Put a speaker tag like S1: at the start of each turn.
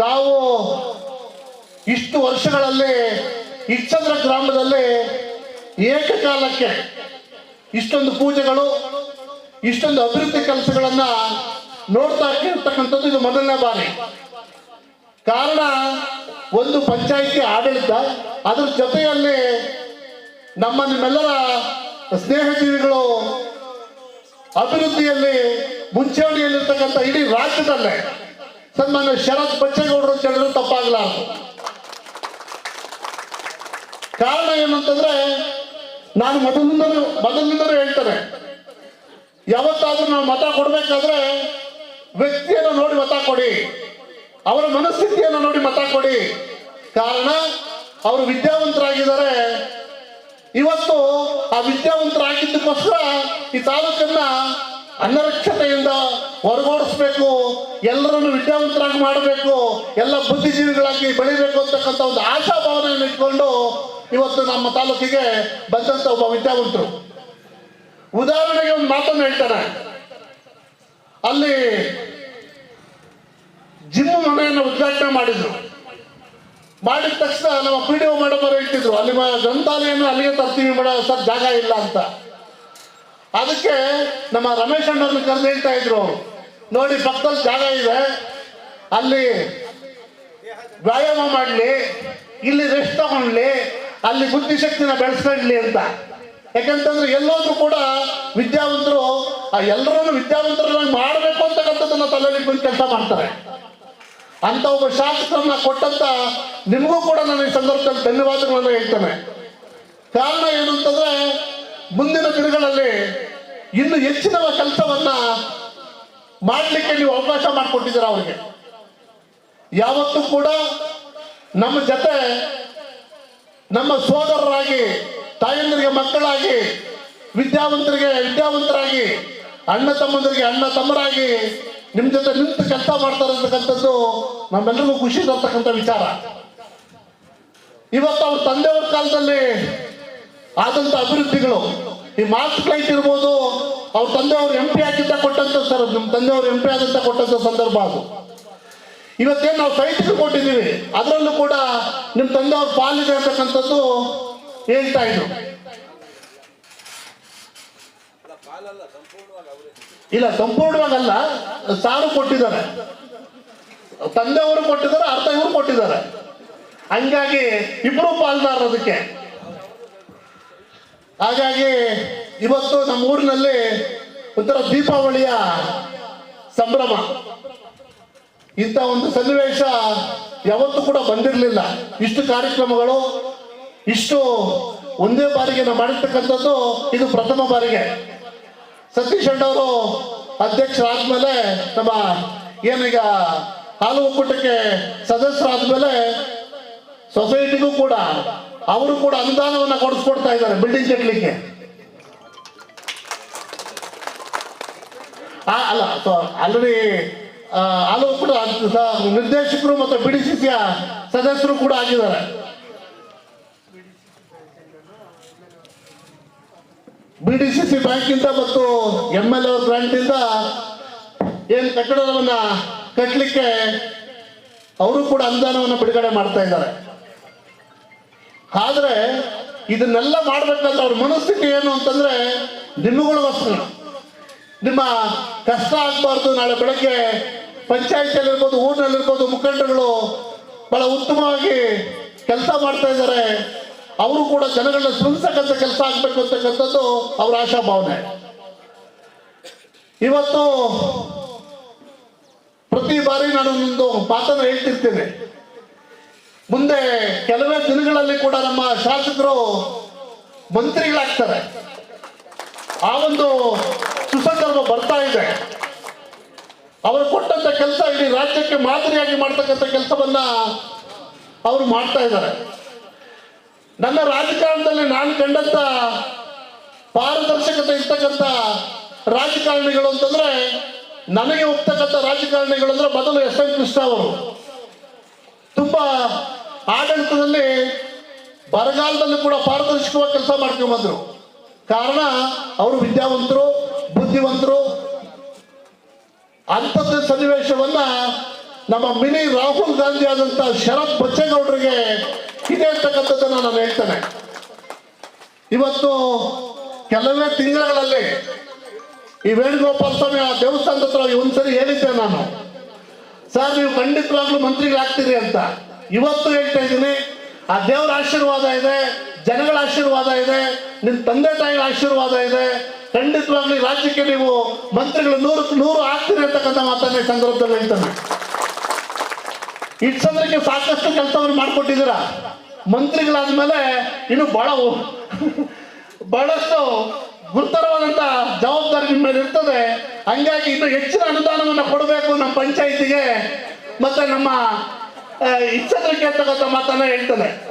S1: ತಾವು ಇಷ್ಟು ವರ್ಷಗಳಲ್ಲಿ ಇಚ್ಚಂದ್ರ ಗ್ರಾಮದಲ್ಲಿ ಏಕಕಾಲಕ್ಕೆ ಇಷ್ಟೊಂದು ಪೂಜೆಗಳು, ಇಷ್ಟೊಂದು ಅಭಿವೃದ್ಧಿ ಕೆಲಸಗಳನ್ನ ನೋಡ್ತಾ ಇರ್ತಕ್ಕಂಥದ್ದು ಇದು ಮೊದಲನೇ ಬಾರಿ. ಕಾರಣ ಒಂದು ಪಂಚಾಯಿತಿ ಆಡಳಿತ, ಅದರ ಜೊತೆಯಲ್ಲಿ ನಮ್ಮ ನಿಮ್ಮೆಲ್ಲರ ಸ್ನೇಹಜೀವಿಗಳು ಅಭಿವೃದ್ಧಿಯಲ್ಲಿ ಮುಂಚೂಣಿಯಲ್ಲಿರ್ತಕ್ಕಂಥ ಇಡೀ ರಾಜ್ಯದಲ್ಲೇ ಸನ್ಮಾನ್ಯ ಶರತ್ ಬಚ್ಚೇಗೌಡರು ಅಂತ ಹೇಳಿದ್ರು ತಪ್ಪಾಗಲಾರದು ಕಾರಣ ಏನಂತಂದ್ರೆ, ನಾನು ಮೊದಲಿಂದಲೂ ಮೊದಲಿಂದಲೂ ಹೇಳ್ತೇನೆ. ಯಾವತ್ತಾದ್ರೂ ನಾವು ಮತ ಕೊಡ್ಬೇಕಾದ್ರೆ ವ್ಯಕ್ತಿಯನ್ನು ನೋಡಿ ಮತ ಕೊಡಿ. ಅವರ ಮನಸ್ಥಿತಿಯನ್ನು ನೋಡಿ ಮತ ಕೊಡಿ. ಕಾರಣ, ಅವರು ವಿದ್ಯಾವಂತರಾಗಿದ್ದಾರೆ. ಇವತ್ತು ಆ ವಿದ್ಯಾವಂತರಾಗಿದ್ದಕ್ಕೋಸ್ಕರ ಈ ತಾಲೂಕನ್ನ ಅನರಕ್ಷತೆಯಿಂದ ಹೊರಗೋಡಿಸ್ಬೇಕು, ಎಲ್ಲರನ್ನು ವಿದ್ಯಾವಂತರಾಗಿ ಮಾಡಬೇಕು, ಎಲ್ಲ ಬುದ್ಧಿಜೀವಿಗಳಾಗಿ ಬೆಳಿಬೇಕು ಅಂತಕ್ಕಂಥ ಒಂದು ಆಶಾಭಾವನೆಯನ್ನು ಇಟ್ಕೊಂಡು ಇವತ್ತು ನಮ್ಮ ತಾಲೂಕಿಗೆ ಬಂದಂತ ಒಬ್ಬ ವಿದ್ಯಾವಂತರು. ಉದಾಹರಣೆಗೆ ಒಂದು ಮಾತನ್ನು ಹೇಳ್ತಾನೆ. ಅಲ್ಲಿ ಜಿಮ್ ಮನೆಯನ್ನು ಉದ್ಘಾಟನೆ ಮಾಡಿದ್ರು. ಮಾಡಿದ ತಕ್ಷಣ ನಮ್ಮ ಪಿ ಡಿ ಒ ಮೇಡಮ್ ಅವರು ಹೇಳ್ತಿದ್ರು, ಅಲ್ಲಿ ಗ್ರಂಥಾಲಯನ ಅಲ್ಲಿಗೆ ತರ್ತೀವಿ ಮೇಡಮ್ ಸರ್, ಜಾಗ ಇಲ್ಲ ಅಂತ. ಅದಕ್ಕೆ ನಮ್ಮ ರಮೇಶ್ ಅಣ್ಣವ್ರನ್ನ ಕರೆದು ಹೇಳ್ತಾ ಇದ್ರು. ನೋಡಿ, ಪಕ್ಕದಲ್ಲಿ ಜಾಗ ಇದೆ. ಅಲ್ಲಿ ವ್ಯಾಯಾಮ ಮಾಡಲಿ, ಇಲ್ಲಿ ರೆಸ್ಟ್ ತಗೊಳ್ಳಿ ಅಲ್ಲಿ ಬುದ್ಧಿಶಕ್ತಿನ ಬೆಳೆಸ್ಕೊಳ್ಳಿ ಅಂತ. ಯಾಕಂತಂದ್ರೆ ಎಲ್ಲೋದ್ರು ಕೂಡ ವಿದ್ಯಾವಂತರು, ಆ ಎಲ್ಲರನ್ನು ವಿದ್ಯಾವಂತರನ್ನ ಮಾಡಬೇಕು ಅಂತಕ್ಕಂಥದ್ದನ್ನ ತಲೆಯಲ್ಲಿ ಬಂದು ಕೆಲಸ ಮಾಡ್ತಾರೆ. ಅಂತ ಒಬ್ಬ ಶಾಸಕರನ್ನ ಕೊಟ್ಟಂತ ನಿಮಗೂ ಕೂಡ ನಾನು ಈ ಸಂದರ್ಭದಲ್ಲಿ ಧನ್ಯವಾದಗಳನ್ನ ಹೇಳ್ತೇನೆ. ಕಾರಣ ಏನು ಅಂತಂದ್ರೆ ಮುಂದಿನ ದಿನಗಳಲ್ಲಿ ಇನ್ನು ಹೆಚ್ಚಿನ ಕೆಲಸವನ್ನ ಮಾಡಲಿಕ್ಕೆ ನೀವು ಅವಕಾಶ ಮಾಡಿಕೊಟ್ಟಿದ್ದೀರ ಅವರಿಗೆ. ಯಾವತ್ತೂ ಕೂಡ ನಮ್ಮ ಜೊತೆ ನಮ್ಮ ಸೋದರರಾಗಿ, ತಾಯಂದಿರಿಗೆ ಮಕ್ಕಳಾಗಿ, ವಿದ್ಯಾವಂತರಿಗೆ ವಿದ್ಯಾವಂತರಾಗಿ, ಅಣ್ಣ ತಮ್ಮಂದರಿಗೆ ಅಣ್ಣ ತಮ್ಮರಾಗಿ ನಿಮ್ಮ ಜೊತೆ ನಿಂತು ಕೆಲಸ ಮಾಡ್ತಾರೆ ಅಂತಕ್ಕಂಥದ್ದು ನಮ್ಮೆಲ್ಲರಿಗೂ ಖುಷಿ ತರ್ತಕ್ಕಂಥ ವಿಚಾರ. ಇವತ್ತು ಅವ್ರ ತಂದೆಯವ್ರ ಕಾಲದಲ್ಲಿ ಆದಂತ ಅಭಿವೃದ್ಧಿಗಳು. ಈ ಮಾರ್ಕ್ಸ್ ಫ್ಲೈಟ್ ಇರ್ಬೋದು, ಅವ್ರ ತಂದೆಯವರು ಎಂ ಪಿ ಆಗಿದ್ದ ಕೊಟ್ಟಂತ ಸರ್ ನಿಮ್ಮ ಅವ್ರ ಎಂ ಪಿ ಆದಂತ ಕೊಟ್ಟಂತ ಸಂದರ್ಭ ಅದು. ಇವತ್ತೇನು ನಾವು ಸೈಟ್ಗೆ ಕೊಟ್ಟಿದ್ದೀವಿ ಅದರಲ್ಲೂ ಕೂಡ ನಿಮ್ಮ ತಂದೆಯವ್ರ ಪಾಲಿದೆ ಅಂತಕ್ಕಂಥದ್ದು ಹೇಳ್ತಾ ಇದ್ರು. ಇಲ್ಲ ಸಂಪೂರ್ಣವಾಗಲ್ಲ ಸಾರು ಕೊಟ್ಟಿದ್ದಾರೆ. ತಂದೆಯವರು ಕೊಟ್ಟಿದ್ದಾರೆ, ಅರ್ಧ ಇವರು ಕೊಟ್ಟಿದ್ದಾರೆ. ಹಂಗಾಗಿ ಇಬ್ರು ಪಾಲ್ದಾರರು ಅದಕ್ಕೆ. ಹಾಗಾಗಿ ಇವತ್ತು ನಮ್ಮ ಊರಿನಲ್ಲಿ ಒಂಥರ ದೀಪಾವಳಿಯ ಸಂಭ್ರಮ. ಇಂಥ ಒಂದು ಸನ್ನಿವೇಶ ಯಾವತ್ತೂ ಕೂಡ ಬಂದಿರಲಿಲ್ಲ. ಇಷ್ಟು ಕಾರ್ಯಕ್ರಮಗಳು, ಇಷ್ಟು ಒಂದೇ ಬಾರಿಗೆ ನಾವು ಮಾಡಿರ್ತಕ್ಕಂಥದ್ದು ಇದು ಪ್ರಥಮ ಬಾರಿಗೆ. ಸತೀಶ್ ಅಣ್ಣವರು ಅಧ್ಯಕ್ಷರಾದ್ಮೇಲೆ ನಮ್ಮ ಏನೀಗ ಹಾಲು ಒಕ್ಕೂಟಕ್ಕೆ ಸದಸ್ಯರಾದ್ಮೇಲೆ ಸೊಸೈಟಿಗೂ ಕೂಡ ಅವರು ಕೂಡ ಅನುದಾನವನ್ನ ಕೊಡಿಸ್ಕೊಡ್ತಾ ಇದ್ದಾರೆ ಬಿಲ್ಡಿಂಗ್ ಕಟ್ಟಲಿಕ್ಕೆ ಅಲ್ಲ ಆಲ್ರೆಡಿ ಹಾಲು ಕೂಡ ನಿರ್ದೇಶಕರು ಮತ್ತು ಬಿ ಡಿ ಸಿ ಸಿಯ ಸದಸ್ಯರು ಕೂಡ ಆಗಿದ್ದಾರೆ. ಬಿ ಬ್ಯಾಂಕ್ ಬ್ಯಾಂಕಿಂದ ಮತ್ತು ಎಂ ಎಲ್ ಎ ಗ್ರಾಂಟಿಂದ ಏನು ಕಟ್ಟಡವನ್ನ ಕಟ್ಟಲಿಕ್ಕೆ ಅವರು ಕೂಡ ಅನುದಾನವನ್ನು ಬಿಡುಗಡೆ ಮಾಡ್ತಾ ಇದ್ದಾರೆ. ಆದ್ರೆ ಇದನ್ನೆಲ್ಲ ಮಾಡ್ಬೇಕಾದ್ರೆ ಅವ್ರ ಮನಸ್ಥಿತಿ ಏನು ಅಂತಂದ್ರೆ ನಿಮ್ಮಗಳಿಗೋಸ್ಕರ. ನಿಮ್ಮ ಕಷ್ಟ ಆಗ್ಬಾರ್ದು. ನಾಳೆ ಬೆಳಗ್ಗೆ ಪಂಚಾಯತಿಯಲ್ಲಿರ್ಬೋದು, ಊರಿನಲ್ಲಿರ್ಬೋದು ಮುಖಂಡರುಗಳು ಬಹಳ ಉತ್ತಮವಾಗಿ ಕೆಲಸ ಮಾಡ್ತಾ ಇದ್ದಾರೆ. ಅವರು ಕೂಡ ಜನಗಳನ್ನ ಸ್ಪಂದಿಸಕ್ಕಂಥ ಕೆಲಸ ಆಗ್ಬೇಕು ಅಂತಕ್ಕಂಥದ್ದು ಅವರ ಆಶಾಭಾವನೆ. ಇವತ್ತು ಪ್ರತಿ ಬಾರಿ ನಾನು ಒಂದು ಮಾತನ್ನು ಹೇಳ್ತಿರ್ತೇನೆ. ಮುಂದೆ ಕೆಲವೇ ದಿನಗಳಲ್ಲಿ ಕೂಡ ನಮ್ಮ ಶಾಸಕರು ಮಂತ್ರಿಗಳಾಗ್ತಾರೆ. ಆ ಒಂದು ಸುಸಂದರ್ಭ ಬರ್ತಾ ಇದೆ. ಅವರು ಕೊಟ್ಟಂತ ಕೆಲಸ ಇಡೀ ರಾಜ್ಯಕ್ಕೆ ಮಾದರಿಯಾಗಿ ಮಾಡ್ತಕ್ಕಂಥ ಕೆಲಸವನ್ನ ಅವರು ಮಾಡ್ತಾ ಇದ್ದಾರೆ. ನನ್ನ ರಾಜಕಾರಣದಲ್ಲಿ ನಾನು ಕಂಡಂತ ಪಾರದರ್ಶಕತೆ ಇರ್ತಕ್ಕಂಥ ರಾಜಕಾರಣಿಗಳು ಅಂತಂದ್ರೆ ನನಗೆ ಹೋಗ್ತಕ್ಕಂಥ ರಾಜಕಾರಣಿಗಳು ಅಂದ್ರೆ ಮೊದಲು ಎಸ್ ಎಂ ಕೃಷ್ಣ ಅವರು. ತುಂಬಾ ಆಡಳಿತದಲ್ಲಿ ಬರಗಾಲದಲ್ಲಿ ಕೂಡ ಪಾರದರ್ಶಕವಾಗಿ ಕೆಲಸ ಮಾಡ್ಕೊಂಡು ಬಂದರು ಕಾರಣ ಅವರು ವಿದ್ಯಾವಂತರು, ಬುದ್ಧಿವಂತರು. ಅಂಥದ್ದು ಸನ್ನಿವೇಶವನ್ನ ನಮ್ಮ ಮಿನಿ ರಾಹುಲ್ ಗಾಂಧಿ ಆದಂತ ಶರತ್ ಬಚ್ಚೇಗೌಡರಿಗೆ ಇದೆ ಅಂತಕ್ಕಂಥದ್ದನ್ನ ನಾನು ಹೇಳ್ತೇನೆ. ಇವತ್ತು ಕೆಲವೇ ತಿಂಗಳಲ್ಲಿ ಈ ವೇಣುಗೋಪಾಲ ಸ್ವಾಮಿ ಆ ದೇವಸ್ಥಾನದ ಹತ್ರ ಒಂದ್ಸರಿ ಹೇಳಿದ್ದೆ ನಾನು. ಸರ್, ನೀವು ಖಂಡಿತವಾಗ್ಲೂ ಮಂತ್ರಿಗಳಾಗ್ತೀರಿ ಅಂತ. ಇವತ್ತು ಹೇಳ್ತಾ ಇದ್ದೀನಿ, ಆ ದೇವರ ಆಶೀರ್ವಾದ ಇದೆ, ಜನಗಳ ಆಶೀರ್ವಾದ ಇದೆ ನಿಮ್ಮ ತಂದೆ ತಾಯಿಗಳ ಆಶೀರ್ವಾದ ಇದೆ. ಖಂಡಿತವಾಗ್ಲಿ ರಾಜ್ಯಕ್ಕೆ ನೀವು ಮಂತ್ರಿಗಳು ನೂರು ನೂರು ಆಗ್ತೀರಿ ಅಂತಕ್ಕಂಥ ಮಾತನ್ನ ಸಂದರ್ಭದಲ್ಲಿ ಹೇಳ್ತಾನೆ. ಇಟ್ಸಂದ್ರಕ್ಕೆ ಸಾಕಷ್ಟು ಕೆಲಸವನ್ನು ಮಾಡಿಕೊಟ್ಟಿದ್ದೀರಾ? ಮಂತ್ರಿಗಳಾದ್ಮೇಲೆ ಇನ್ನು ಬಹಳ ಬಹಳಷ್ಟು ಗುರುತರವಾದಂತ ಜವಾಬ್ದಾರಿ ನಿಮ್ಮ ಮೇಲೆ ಇರ್ತದೆ. ಹಂಗಾಗಿ ಇನ್ನು ಹೆಚ್ಚಿನ ಅನುದಾನವನ್ನು ಕೊಡಬೇಕು ನಮ್ಮ ಪಂಚಾಯಿತಿಗೆ, ಮತ್ತೆ ನಮ್ಮ 行った時やったことまたねやりたない